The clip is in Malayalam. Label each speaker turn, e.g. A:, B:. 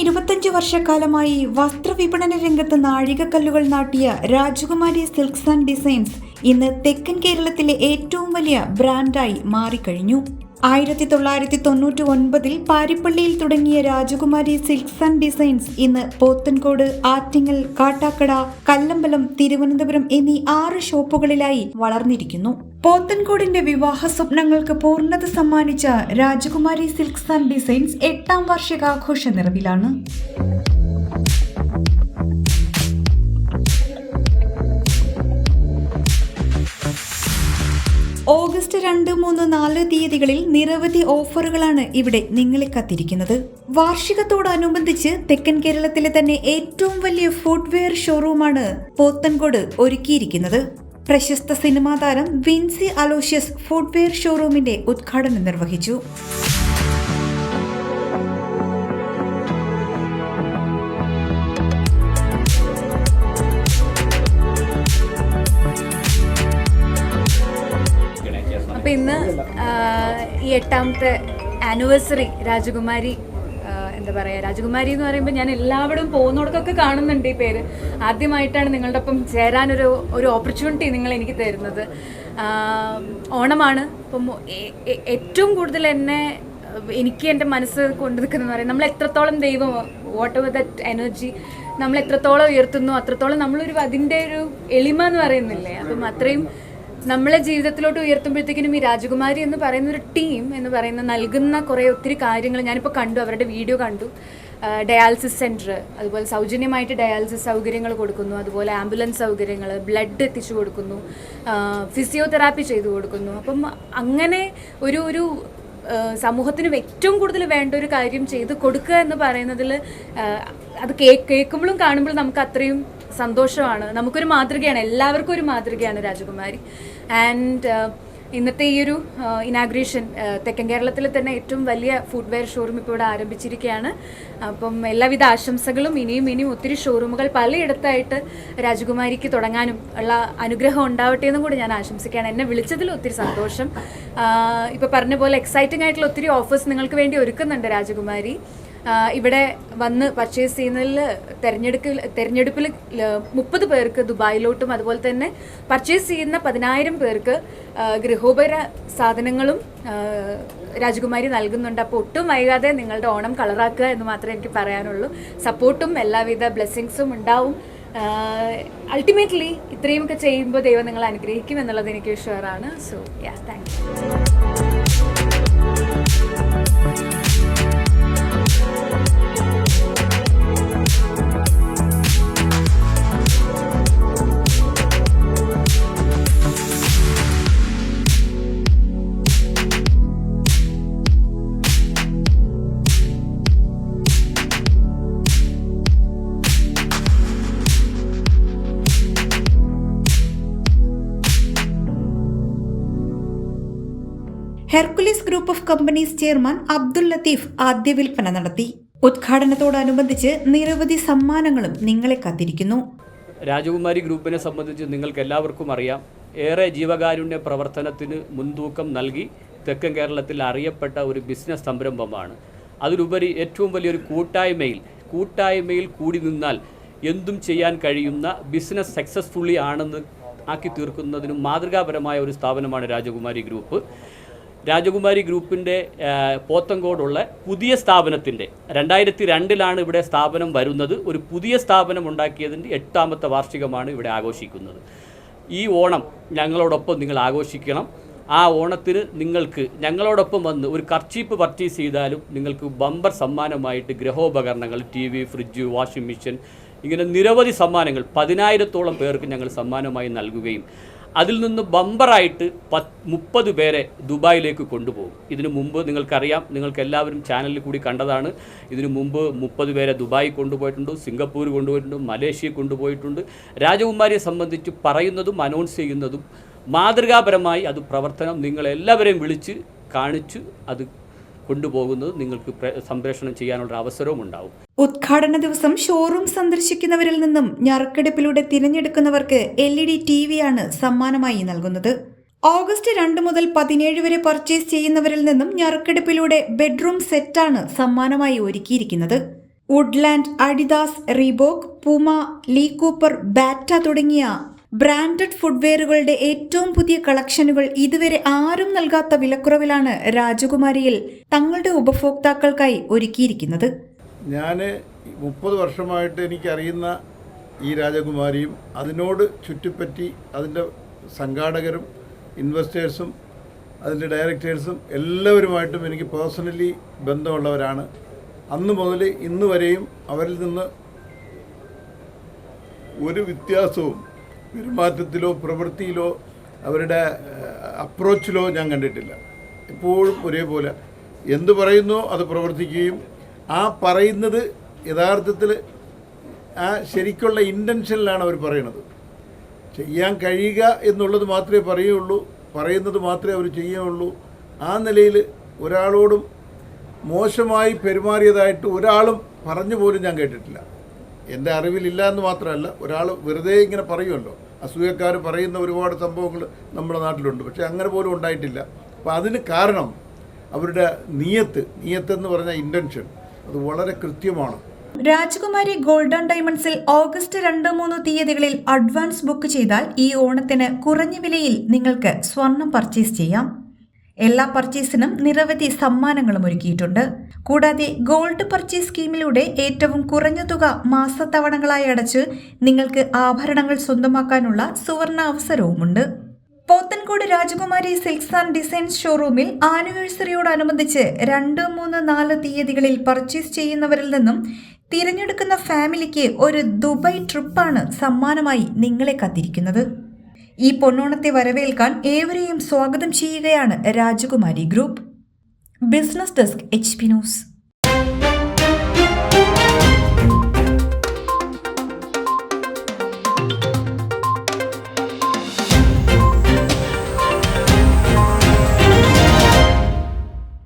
A: ഇരുപത്തഞ്ച് വർഷക്കാലമായി വസ്ത്രവിപണന രംഗത്ത് നാഴികക്കല്ലുകൾ നാട്ടിയ രാജകുമാരി സിൽക്സ് ആൻഡ് ഡിസൈൻസ് ഇന്ന് തെക്കൻ കേരളത്തിലെ ഏറ്റവും വലിയ ബ്രാൻഡായി മാറിക്കഴിഞ്ഞു. ആയിരത്തി തൊള്ളായിരത്തി തൊണ്ണൂറ്റി ഒൻപതിൽ പാരിപ്പള്ളിയിൽ തുടങ്ങിയ രാജകുമാരി സിൽക്സ് ആൻഡ് ഡിസൈൻസ് ഇന്ന് പോത്തൻകോട് ആറ്റിങ്ങൽ കാട്ടാക്കട കല്ലമ്പലം തിരുവനന്തപുരം എന്നീ ആറ് ഷോപ്പുകളിലായി വളർന്നിരിക്കുന്നു. പോത്തൻകോടിന്റെ വിവാഹ സ്വപ്നങ്ങൾക്ക് പൂർണത സമ്മാനിച്ച രാജകുമാരി സിൽക്സ് ആൻഡ് ഡിസൈൻസ് എട്ടാം വാർഷികാഘോഷ നിറവിലാണ്. ഓഗസ്റ്റ് രണ്ട് മൂന്ന് നാല് തീയതികളിൽ നിരവധി ഓഫറുകളാണ് ഇവിടെ നിങ്ങളെ കാത്തിരിക്കുന്നത്. വാർഷികത്തോടനുബന്ധിച്ച് തെക്കൻ കേരളത്തിലെ തന്നെ ഏറ്റവും വലിയ ഫുട്വെയർ ഷോറൂമാണ് പോത്തൻകോട് ഒരുക്കിയിരിക്കുന്നത്. പ്രശസ്ത സിനിമാ താരം വിൻസി അലോഷ്യസ് ഫുട്വെയർ ഷോറൂമിന്റെ ഉദ്ഘാടനം നിർവഹിച്ചു.
B: അപ്പോൾ ഇന്ന് ഈ എട്ടാമത്തെ ആനിവേഴ്സറി രാജകുമാരി എന്താ പറയുക രാജകുമാരി എന്ന് പറയുമ്പോൾ ഞാൻ എല്ലാവരും പോകുന്നവർക്കൊക്കെ കാണുന്നുണ്ട് ഈ പേര്. ആദ്യമായിട്ടാണ് നിങ്ങളുടെ ഒപ്പം ചേരാനൊരു ഒരു ഓപ്പർച്യൂണിറ്റി നിങ്ങൾ എനിക്ക് തരുന്നത്. ഓണമാണ്. ഏ- ഏറ്റവും കൂടുതൽ എന്നെ എനിക്ക് എന്റെ മനസ്സ് കൊണ്ടു നിൽക്കുന്നതെന്ന് പറയും നമ്മൾ എത്രത്തോളം ദൈവം വാട്ട് എവർ ദറ്റ് എനർജി നമ്മൾ എത്രത്തോളം ഉയർത്തുന്നു അത്രത്തോളം നമ്മളൊരു അതിന്റെ ഒരു എളിമ എന്ന് പറയുന്നില്ലേ? അപ്പം അത്രയും നമ്മളെ ജീവിതത്തിലോട്ട് ഉയർത്തുമ്പോഴത്തേക്കിനും ഈ രാജകുമാരി എന്ന് പറയുന്ന ഒരു ടീം എന്ന് പറയുന്ന നൽകുന്ന കുറേ ഒത്തിരി കാര്യങ്ങൾ ഞാനിപ്പോൾ കണ്ടു അവരുടെ വീഡിയോ കണ്ടു. ഡയാലിസിസ് സെന്റർ അതുപോലെ സൗജന്യമായിട്ട് ഡയാലിസിസ് സൗകര്യങ്ങൾ കൊടുക്കുന്നു അതുപോലെ ആംബുലൻസ് സൗകര്യങ്ങൾ ബ്ലഡ് എത്തിച്ചു കൊടുക്കുന്നു ഫിസിയോതെറാപ്പി ചെയ്തു കൊടുക്കുന്നു. അപ്പം അങ്ങനെ ഒരു ഒരു സമൂഹത്തിന് ഏറ്റവും കൂടുതൽ വേണ്ട ഒരു കാര്യം ചെയ്ത് കൊടുക്കുക എന്ന് പറയുന്നതിൽ അത് കേൾക്കുമ്പോഴും കാണുമ്പോഴും നമുക്ക് അത്രയും സന്തോഷമാണ്. നമുക്കൊരു മാതൃകയാണ് എല്ലാവർക്കും ഒരു മാതൃകയാണ് രാജകുമാരി. ആൻഡ് ഇന്നത്തെ ഈ ഒരു ഇനാഗ്രേഷൻ തെക്കൻ കേരളത്തിൽ തന്നെ ഏറ്റവും വലിയ ഫുഡ്വെയർ ഷോറൂം ഇപ്പോൾ ഇവിടെ ആരംഭിച്ചിരിക്കുകയാണ്. അപ്പം എല്ലാവിധ ആശംസകളും ഇനിയും ഇനിയും ഒത്തിരി ഷോറൂമുകൾ പലയിടത്തായിട്ട് രാജകുമാരിക്ക് തുടങ്ങാനും ഉള്ള അനുഗ്രഹം ഉണ്ടാവട്ടെ എന്നും കൂടി ഞാൻ ആശംസിക്കുകയാണ്. എന്നെ വിളിച്ചതിൽ ഒത്തിരി സന്തോഷം. ഇപ്പോൾ പറഞ്ഞ പോലെ എക്സൈറ്റിംഗ് ആയിട്ടുള്ള ഒത്തിരി ഓഫേഴ്സ് നിങ്ങൾക്ക് വേണ്ടി ഒരുക്കുന്നുണ്ട് രാജകുമാരി. ഇവിടെ വന്ന് പർച്ചേസ് ചെയ്യുന്നതിൽ തെരഞ്ഞെടുക്ക തെരഞ്ഞെടുപ്പിൽ മുപ്പത് പേർക്ക് ദുബായിലോട്ടും അതുപോലെ തന്നെ പർച്ചേസ് ചെയ്യുന്ന പതിനായിരം പേർക്ക് ഗൃഹോപര സാധനങ്ങളും രാജകുമാരി നൽകുന്നുണ്ട്. അപ്പോൾ ഒട്ടും വൈകാതെ നിങ്ങളുടെ ഓണം കളറാക്കുക എന്ന് മാത്രമേ എനിക്ക് പറയാനുള്ളൂ. സപ്പോർട്ടും എല്ലാവിധ ബ്ലെസ്സിങ്സും ഉണ്ടാവും. അൾട്ടിമേറ്റ്ലി ഇത്രയുമൊക്കെ ചെയ്യുമ്പോൾ ദൈവം നിങ്ങൾ അനുഗ്രഹിക്കും എന്നുള്ളത് എനിക്ക് ഷുവറാണ് so yeah thank you
A: Hercules group of companies chairman Abdul Latif ആദ്യ വിൽപ്പന നടത്തി. ഉദ്ഘാടനത്തോടനുബന്ധിച്ച് നിരവധി സമ്മാനങ്ങളും നിങ്ങളെ കാത്തിരിക്കുന്നു.
C: രാജകുമാരി ഗ്രൂപ്പിനെ സംബന്ധിച്ച് നിങ്ങൾക്ക് എല്ലാവർക്കും അറിയാം. ഏറെ ജീവകാരുണ്യ പ്രവർത്തനത്തിന് മുൻതൂക്കം നൽകി തെക്കൻ കേരളത്തിൽ അറിയപ്പെട്ട ഒരു ബിസിനസ് സംരംഭമാണ്. അതിലുപരി ഏറ്റവും വലിയൊരു കൂട്ടായ്മയിൽ കൂട്ടായ്മയിൽ കൂടി നിന്നാൽ എന്തും ചെയ്യാൻ കഴിയുന്ന ബിസിനസ് സക്സസ്ഫുള്ളി ആണെന്ന് ആക്കി തീർക്കുന്നതിനും മാതൃകാപരമായ ഒരു സ്ഥാപനമാണ് രാജകുമാരി ഗ്രൂപ്പ്. രാജകുമാരി ഗ്രൂപ്പിന്റെ പോത്തങ്കോടുള്ള പുതിയ സ്ഥാപനത്തിന്റെ രണ്ടായിരത്തി രണ്ടിലാണ് ഇവിടെ സ്ഥാപനം വരുന്നത്. ഒരു പുതിയ സ്ഥാപനം ഉണ്ടാക്കിയതിന്റെ എട്ടാമത്തെ വാർഷികമാണ് ഇവിടെ ആഘോഷിക്കുന്നത്. ഈ ഓണം ഞങ്ങളോടൊപ്പം നിങ്ങൾ ആഘോഷിക്കണം. ആ ഓണത്തിന് നിങ്ങൾക്ക് ഞങ്ങളോടൊപ്പം വന്ന് ഒരു കർച്ചീപ്പ് പർച്ചേസ് ചെയ്താലും നിങ്ങൾക്ക് ബമ്പർ സമ്മാനമായിട്ട് ഗ്രഹോപകരണങ്ങൾ T V fridge washing machine ഇങ്ങനെ നിരവധി സമ്മാനങ്ങൾ പതിനായിരത്തോളം പേർക്ക് ഞങ്ങൾ സമ്മാനമായി നൽകുകയും അതിൽ നിന്ന് ബമ്പറായിട്ട് പത്ത് മുപ്പത് പേരെ ദുബായിലേക്ക് കൊണ്ടുപോകും. ഇതിനു മുമ്പ് നിങ്ങൾക്കറിയാം നിങ്ങൾക്ക് എല്ലാവരും ചാനലിൽ കൂടി കണ്ടതാണ്. ഇതിനു മുമ്പ് മുപ്പത് പേരെ ദുബായി കൊണ്ടുപോയിട്ടുണ്ട് സിംഗപ്പൂർ കൊണ്ടുപോയിട്ടുണ്ട് മലേഷ്യ കൊണ്ടുപോയിട്ടുണ്ട്. രാജകുമാരിയെ സംബന്ധിച്ച് പറയുന്നതും അനൗൺസ് ചെയ്യുന്നതും മാതൃകാപരമായി അത് പ്രവർത്തനം നിങ്ങളെല്ലാവരെയും വിളിച്ച് കാണിച്ചു അത് കൊണ്ടുപോകുന്നത് നിങ്ങൾക്ക് പ്ര- സംപ്രേഷണം ചെയ്യാനുള്ള അവസരവും ഉണ്ടാവും
A: ഉദ്ഘാടന ദിവസം ഷോറൂം സന്ദർശിക്കുന്നവരിൽ നിന്നും ഞറുക്കെടുപ്പിലൂടെ തിരഞ്ഞെടുക്കുന്നവർക്ക് എൽ ഇ ഡി ടി വിയാണ് സമ്മാനമായി നൽകുന്നത്. ഓഗസ്റ്റ് രണ്ട് മുതൽ പതിനേഴ് വരെ പർച്ചേസ് ചെയ്യുന്നവരിൽ നിന്നും ഞറുക്കെടുപ്പിലൂടെ ബെഡ്റൂം സെറ്റാണ് സമ്മാനമായി ഒരുക്കിയിരിക്കുന്നത്. Woodland Adidas Reebok Puma Lee Cooper Bata തുടങ്ങിയ ബ്രാൻഡഡ് ഫുഡ്വെയറുകളുടെ ഏറ്റവും പുതിയ കളക്ഷനുകൾ ഇതുവരെ ആരും നൽകാത്ത വിലക്കുറവിലാണ് രാജകുമാരിയിൽ തങ്ങളുടെ ഉപഭോക്താക്കൾക്കായി ഒരുക്കിയിരിക്കുന്നത്.
D: ഞാൻ മുപ്പത് വർഷമായിട്ട് എനിക്കറിയുന്ന ഈ രാജകുമാരിയും അതിനോട് ചുറ്റിപ്പറ്റി അതിന്റെ സംഘാടകരും ഇൻവെസ്റ്റേഴ്സും അതിന്റെ ഡയറക്ടേഴ്സും എല്ലാവരുമായിട്ടും എനിക്ക് പേഴ്സണലി ബന്ധമുള്ളവരാണ്. അന്ന് മുതൽ ഇന്ന് വരെയും അവരിൽ നിന്ന് ഒരു വ്യത്യാസവും പെരുമാറ്റത്തിലോ പ്രവൃത്തിയിലോ അവരുടെ അപ്രോച്ചിലോ ഞാൻ കണ്ടിട്ടില്ല. എപ്പോഴും ഒരേപോലെ എന്ത് പറയുന്നോ അത് പ്രവർത്തിക്കുകയും ആ പറയുന്നത് യഥാർത്ഥത്തിൽ ആ ശരിക്കുള്ള ഇന്റൻഷനിലാണ് അവർ പറയണത്. ചെയ്യാൻ കഴിയുക എന്നുള്ളത് മാത്രമേ പറയുള്ളൂ പറയുന്നത് മാത്രമേ അവർ ചെയ്യുകയുള്ളൂ. ആ നിലയിൽ ഒരാളോടും മോശമായി പെരുമാറിയതായിട്ട് ഒരാളും പറഞ്ഞു പോലും ഞാൻ കേട്ടിട്ടില്ല. എന്റെ അറിവിലില്ല എന്ന് മാത്രമല്ല ഒരാൾ വെറുതെ ഇങ്ങനെ പറയുമല്ലോ. അസൂയക്കാർ പറയുന്ന ഒരുപാട് സംഭവങ്ങൾ നമ്മുടെ നാട്ടിലുണ്ട്. പക്ഷേ അങ്ങനെ പോലും ഉണ്ടായിട്ടില്ല. അപ്പോൾ അതിന് കാരണം അവരുടെ നീയത്ത് നീയത്ത് എന്ന് പറഞ്ഞ ഇന്റൻഷൻ അത് വളരെ കൃത്യമാണ്.
A: രാജകുമാരി ഗോൾഡൻ ഡയമണ്ട്സിൽ ഓഗസ്റ്റ് രണ്ട് മൂന്ന് തീയതികളിൽ അഡ്വാൻസ് ബുക്ക് ചെയ്താൽ ഈ ഓണത്തിന് കുറഞ്ഞ വിലയിൽ നിങ്ങൾക്ക് സ്വർണം പർച്ചേസ് ചെയ്യാം. എല്ലാ പർച്ചേസിനും നിരവധി സമ്മാനങ്ങളും ഒരുക്കിയിട്ടുണ്ട്. കൂടാതെ ഗോൾഡ് പർച്ചേസ് സ്കീമിലൂടെ ഏറ്റവും കുറഞ്ഞ തുക മാസത്തവണകളായി അടച്ച് നിങ്ങൾക്ക് ആഭരണങ്ങൾ സ്വന്തമാക്കാനുള്ള സുവർണ അവസരവുമുണ്ട്. പോത്തൻകോട് രാജകുമാരി സിൽക്സ് ആൻഡ് ഡിസൈൻസ് ഷോറൂമിൽ ആനിവേഴ്സറിയോടനുബന്ധിച്ച് രണ്ട് മൂന്ന് നാല് തീയതികളിൽ പർച്ചേസ് ചെയ്യുന്നവരിൽ നിന്നും തിരഞ്ഞെടുക്കുന്ന ഫാമിലിക്ക് ഒരു ദുബായ് ട്രിപ്പാണ് സമ്മാനമായി നിങ്ങളെ കാത്തിരിക്കുന്നത്. ഈ പൊന്നോണത്തെ വരവേൽക്കാൻ ഏവരെയും സ്വാഗതം ചെയ്യുകയാണ് Rajakumari group. Business desk H P news.